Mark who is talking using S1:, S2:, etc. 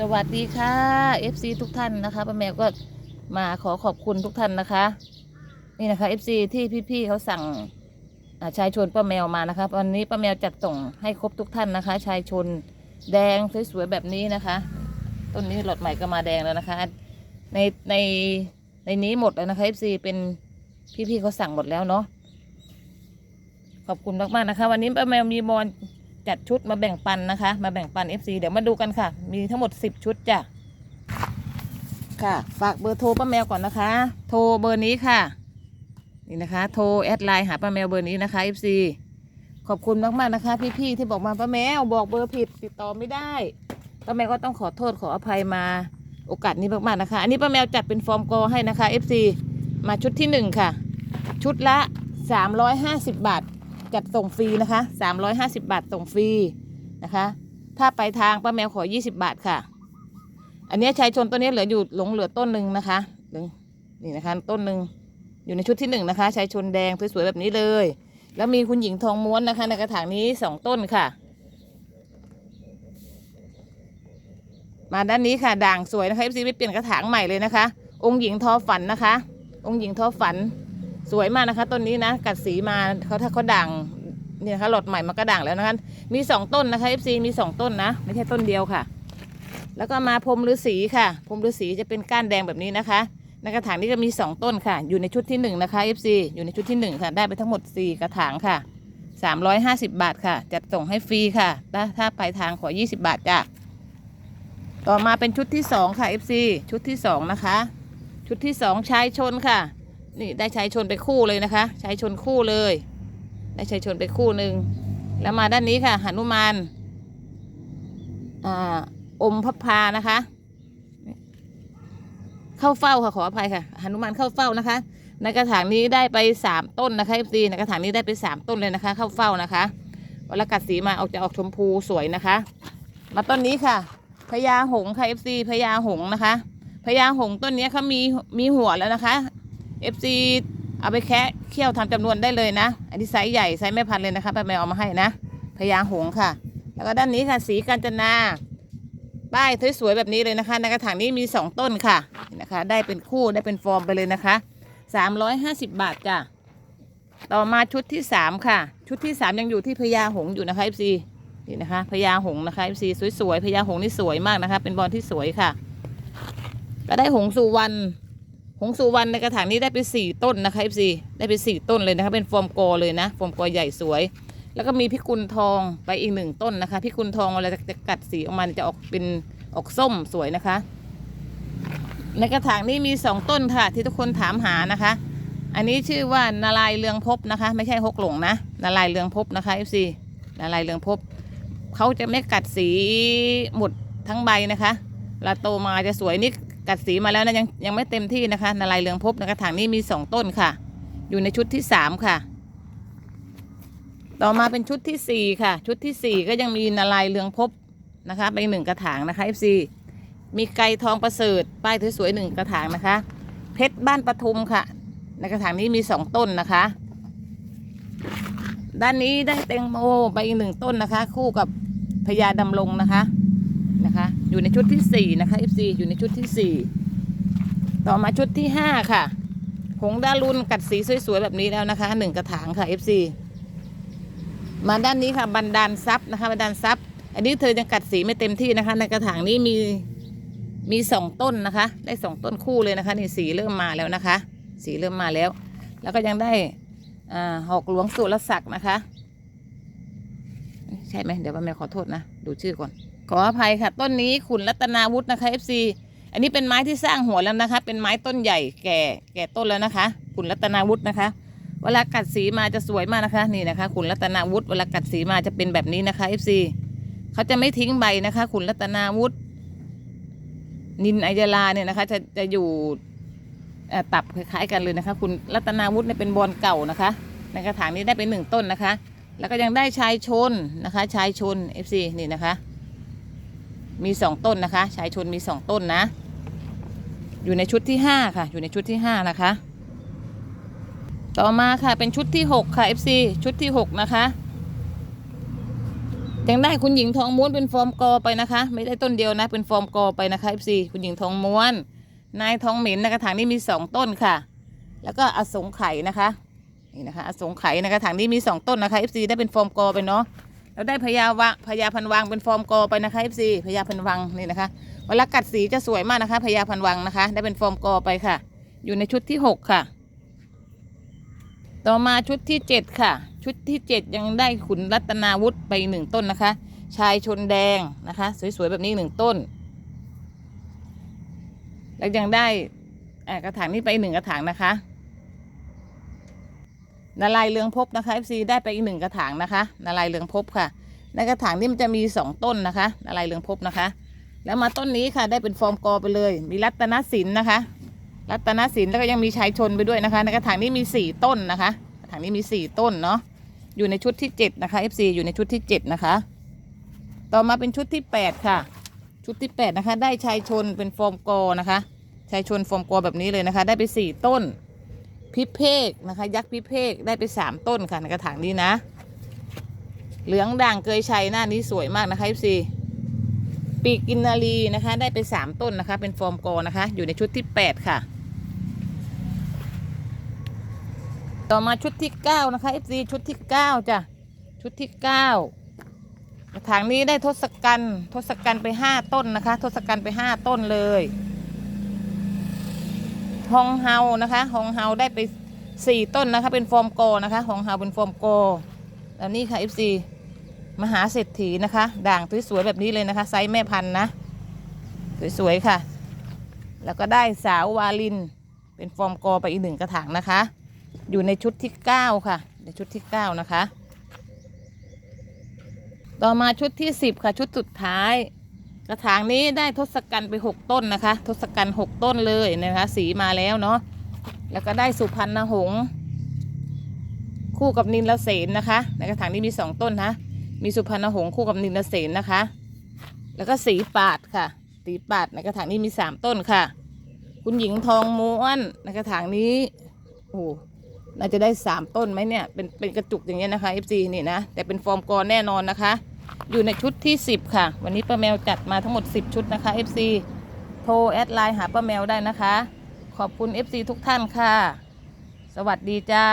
S1: สวัสดีค่ะ FC ทุกท่านนะคะป้าแมวก็มาขอขอบคุณทุกท่านนะคะ นี่นะคะ FC ที่พี่ๆเขาสั่งชายชนป้าแมวมานะคะวันนี้ป้าแมวจัดส่งให้ครบทุกท่านนะคะ ชายชนแดงสวยๆแบบนี้นะคะ ต้นนี้หลอดใหม่ก็มาแดงแล้วนะคะ ในในในนี้หมดแล้วนะคะ FC เป็นพี่ๆเขาสั่งหมดแล้วเนาะขอบคุณมากๆนะคะ วันนี้ป้าแมวมีบอล จัดชุดมาแบ่งปันนะคะ มาแบ่งปัน FC เดี๋ยวมาดูกันค่ะ มีทั้งหมด 10 ชุดจ้ะ ค่ะ ฝากเบอร์โทรป้าแมวก่อนนะคะ โทรเบอร์นี้ค่ะ นี่นะคะ โทรแอดไลน์หาป้าแมวเบอร์นี้นะคะ FC ขอบคุณมากๆนะคะ พี่ๆที่บอกมาป้าแมวบอกเบอร์ผิดติดต่อไม่ได้ป้าแมวก็ต้องขอโทษขออภัยมาโอกาสนี้มากๆนะคะ อันนี้ป้าแมวจัดเป็นฟอร์มกอให้นะคะ FC มาชุดที่หนึ่งค่ะ ชุดละ 350 บาท จัดส่งฟรีนะคะ 350 บาทส่งฟรีนะคะ ถ้าไปทางป้าแมวขอ 20 บาทค่ะ อันนี้ชายชนต้นนี้เหลืออยู่หลงเหลือต้นหนึ่งนะคะนี่นะคะต้นหนึ่งอยู่ในชุดที่หนึ่งนะคะชายชนแดงสวยๆแบบนี้เลย แล้วมีคุณหญิงทองม้วนนะคะ ในกระถางนี้สองต้นค่ะ มาด้านนี้ค่ะด่างสวยนะคะเอฟซีไปเปลี่ยนกระถางใหม่เลยนะคะ องค์หญิงทอฝันนะคะ องค์หญิงทอฝัน สวยมากนะคะ ต้นนี้นะ กัดสีมาเขาถ้าเขาด่างเนี่ยนะคะหลอดใหม่มันก็ด่างแล้วนะคะ มีสองต้นนะคะ FC มีสองต้นนะ ไม่ใช่ต้นเดียวค่ะ แล้วก็มาพรมฤาษีค่ะ พรมฤาษีจะเป็นก้านแดงแบบนี้นะคะในกระถางนี้ก็มีสองต้นค่ะ อยู่ในชุดที่หนึ่งนะคะ FC อยู่ในชุดที่หนึ่งค่ะ ได้ไปทั้งหมดสี่กระถางค่ะสามร้อยห้าสิบบาทค่ะ จัดส่งให้ฟรีค่ะ ถ้าถ้าปลายทางขอยี่สิบบาทจ้ะ ต่อมาเป็นชุดที่สองค่ะ FC ชุดที่สองนะคะ ชุดที่สองชายชนค่ะ นี่ได้ชายชนไปคู่เลยนะคะชายชนคู่เลย ได้ชายชนไปคู่หนึ่งแล้วมาด้านนี้ค่ะหนุมานอ่าอมพับพานะคะ เข้าเฝ้าค่ะขออภัยค่ะหนุมานเข้าเฝ้านะคะ ในกระถางนี้ได้ไปสามต้นนะคะเอฟซีในกระถางนี้ได้ไปสามต้นเลยนะคะ เข้าเฝ้านะคะเวลากัดสีมาออกจะออกชมพูสวยนะคะ มาต้นนี้ค่ะพญาหงส์ค่ะเอฟซีพญาหงส์นะคะพญาหงส์ต้นนี้เขามีมีหัวแล้วนะคะ FC เอาไปแคะเคี่ยวทำจำนวนได้เลยนะ อันนี้ไซส์ใหญ่ไซส์แม่พันเลยนะคะป้าแมวเอามาให้นะพญาหงค่ะ แล้วก็ด้านนี้ค่ะ สีกาญจนาป้ายสวยๆแบบนี้เลยนะคะ ในกระถางนี้มีสองต้นค่ะนะคะ ได้เป็นคู่ได้เป็นฟอร์มไปเลยนะคะสามร้อยห้าสิบบาทจ้ะต่อมาชุดที่สามค่ะ ชุดที่สามยังอยู่ที่พญาหงอยู่นะคะ FC นี่นะคะพญาหงนะคะ FC สวยๆพญาหงนี่สวยมากนะคะ เป็นบอลที่สวยค่ะ ก็ได้หงสุวรรณ หงสุวรรณในกระถางนี้ได้ไปสี่ต้นนะคะ FC ได้ไปสี่ต้นเลยนะคะ เป็นฟอร์มกอเลยนะฟอร์มกอใหญ่สวย แล้วก็มีพิกุลทองไปอีกหนึ่งต้นนะคะพิกุลทองเวลาจะกัดสีออกมาจะออกเป็นออกส้มสวยนะคะ ในกระถางนี้มีสองต้นค่ะ ที่ทุกคนถามหานะคะ อันนี้ชื่อว่านาลายเรืองภพนะคะ ไม่ใช่ฮกหลงนะนาลายเรืองภพนะคะ FC นาลายเรืองภพเขาจะไม่กัดสีหมดทั้งใบนะคะเวลาโตมาจะสวยนี่ กัดสีมาแล้วนะยังยังไม่เต็มที่นะคะนาลายเรืองพในกระถางนี้มีสองต้นค่ะ อยู่ในชุดที่สามค่ะ ต่อมาเป็นชุดที่สี่ค่ะ ชุดที่สี่ก็ยังมีนาลายเรืองภพนะคะไปหนึ่งกระถางนะคะ FC มีไก่ทองประเสริฐป้ายสวยๆหนึ่งกระถางนะคะ เพชรบ้านปทุมค่ะ ในกระถางนี้มีสองต้นนะคะ ด้านนี้ได้แตงโมไปอีกหนึ่งต้นนะคะ คู่กับพญาดำรงนะคะ อยู่ในชุดที่สี่นะคะ FC อยู่ในชุดที่สี่ต่อมาชุดที่ห้าค่ะ หงดารุนกัดสีสวยๆแบบนี้แล้วนะคะหนึ่งกระถางค่ะ FC มาด้านนี้ค่ะบันดาลซับนะคะบันดาลซับอันนี้เธอยังกัดสีไม่เต็มที่นะคะ ในกระถางนี้มีมีสองต้นนะคะ ได้สองต้นคู่เลยนะคะนี่สีเริ่มมาแล้วนะคะ สีเริ่มมาแล้ว แล้วก็ยังได้อ่าหอกหลวงสุรศักดิ์นะคะ ใช่ไหมเดี๋ยวป้าแม่ขอโทษนะ ดูชื่อก่อน ขออภัยค่ะ ต้นนี้ขุนรัตนาวุฒินะคะ FC อันนี้เป็นไม้ที่สร้างหัวแล้วนะคะ เป็นไม้ต้นใหญ่แก่แก่ต้นแล้วนะคะขุนรัตนาวุฒินะคะ เวลากัดสีมาจะสวยมากนะคะนี่นะคะขุนรัตนาวุฒิเวลากัดสีมาจะเป็นแบบนี้นะคะ FC เขาจะไม่ทิ้งใบนะคะขุนรัตนาวุฒินินอัยลาเนี่ยนะคะ จะจะอยู่ตับคล้ายๆกันเลยนะคะ คุณรัตนาวุฒิเนี่ยเป็นบอลเก่านะคะในกระถางนี้ได้ไปหนึ่งต้นนะคะ แล้วก็ยังได้ชายชนนะคะ ชายชน FC นี่นะคะ มีสองต้นนะคะ ชายชนมีสองต้นนะ อยู่ในชุดที่ห้าค่ะ อยู่ในชุดที่ห้านะคะ ต่อมาค่ะเป็นชุดที่หกค่ะ FC ชุดที่หกนะคะยังได้คุณหญิงทองม้วนเป็นฟอร์มกอไปนะคะ ไม่ได้ต้นเดียวนะ เป็นฟอร์มกอไปนะคะ FC คุณหญิงทองม้วน นายทองเหม็นในกระถางนี้มีสองต้นค่ะ แล้วก็อสงไข่นะคะนี่นะคะอสงไข่ในกระถางนี้มีสองต้นนะคะ FC ได้เป็นฟอร์มกอไปเนาะ แล้วได้พญาวะพญาพันวังเป็นฟอร์มกอไปนะคะ FC พญาพันวังนี่นะคะเวลากัดสีจะสวยมากนะคะพญาพันวังนะคะ ได้เป็นฟอร์มกอไปค่ะ อยู่ในชุดที่หกค่ะ ต่อมาชุดที่เจ็ดค่ะ ชุดที่เจ็ดยังได้ขุนรัตนาวุฒิไปหนึ่งต้นนะคะ ชายชนแดงนะคะ สวยๆแบบนี้หนึ่งต้น แล้วยังได้กระถางนี้ไปหนึ่งกระถางนะคะ นาลายเรืองพบนะคะ FC ได้ไปอีกหนึ่งกระถางนะคะนาลายเรืองพบค่ะ ในกระถางนี้มันจะมีสองต้นนะคะนาลายเรืองพบนะคะ แล้วมาต้นนี้ค่ะได้เป็นฟอร์มกอไปเลย มีรัตนศิลป์นะคะ รัตนศิลป์แล้วก็ยังมีชายชนไปด้วยนะคะ ในกระถางนี้มีสี่ต้นนะคะ กระถางนี้มีสี่ต้นเนาะอยู่ในชุดที่เจ็ดนะคะ FC อยู่ในชุดที่เจ็ดนะคะ ต่อมาเป็นชุดที่แปดค่ะ ชุดที่แปดนะคะ ได้ชายชนเป็นฟอร์มกอนะคะชายชนฟอร์มกอแบบนี้เลยนะคะ ได้ไปสี่ต้น พิเพกนะคะ ยักษ์พิเพกได้ไปสามต้นค่ะในกระถางนี้นะ เหลืองด่างเกยชัยหน้านี้สวยมากนะคะ FC ปีกกินนารีนะคะ ได้ไปสามต้นนะคะ เป็นฟอร์มกอนะคะ อยู่ในชุดที่แปดค่ะ ต่อมาชุดที่เก้านะคะ FC ชุดที่เก้าจ้ะชุดที่เก้ากระถางนี้ได้ทศกัณฐ์ทศกัณฐ์ไปห้าต้นนะคะ ทศกัณฐ์ไปห้าต้นเลย ฮองเฮานะคะฮองเฮาได้ไปสี่ต้นนะคะ เป็นฟอร์มโกนะคะฮองเฮาเป็นฟอร์มโกแล้วนี่ค่ะ FC มหาเศรษฐีนะคะ ด่างสวยๆแบบนี้เลยนะคะ ไซส์แม่พันธุ์นะ สวยๆค่ะ แล้วก็ได้สาววาลิน เป็นฟอร์มโกไปอีกหนึ่งกระถางนะคะ อยู่ในชุดที่เก้าค่ะ ในชุดที่เก้านะคะ ต่อมาชุดที่สิบค่ะ ชุดสุดท้าย กระถางนี้ได้ทศกัณฐ์ไปหกต้นนะคะ ทศกัณฐ์หกต้นเลยนะคะ สีมาแล้วเนาะแล้วก็ได้สุพรรณหงษ์คู่กับนินละเสนนะคะ ในกระถางนี้มีสองต้นนะ มีสุพรรณหงษ์คู่กับนินละเสนนะคะ แล้วก็สีปาดค่ะ สีปาดในกระถางนี้มีสามต้นค่ะ คุณหญิงทองม้วนในกระถางนี้โอ้น่าจะได้สามต้นไหมเนี่ยเป็นเป็นกระจุกอย่างเงี้ยนะคะ FC นี่นะแต่เป็นฟอร์มกอแน่นอนนะคะ อยู่ในชุดที่ 10 ค่ะ วันนี้ป้าแมวจัดมาทั้งหมด 10 ชุดนะคะ FC โทรแอดไลน์หาป้าแมวได้นะคะ ขอบคุณ FC ทุกท่านค่ะ สวัสดีจ้า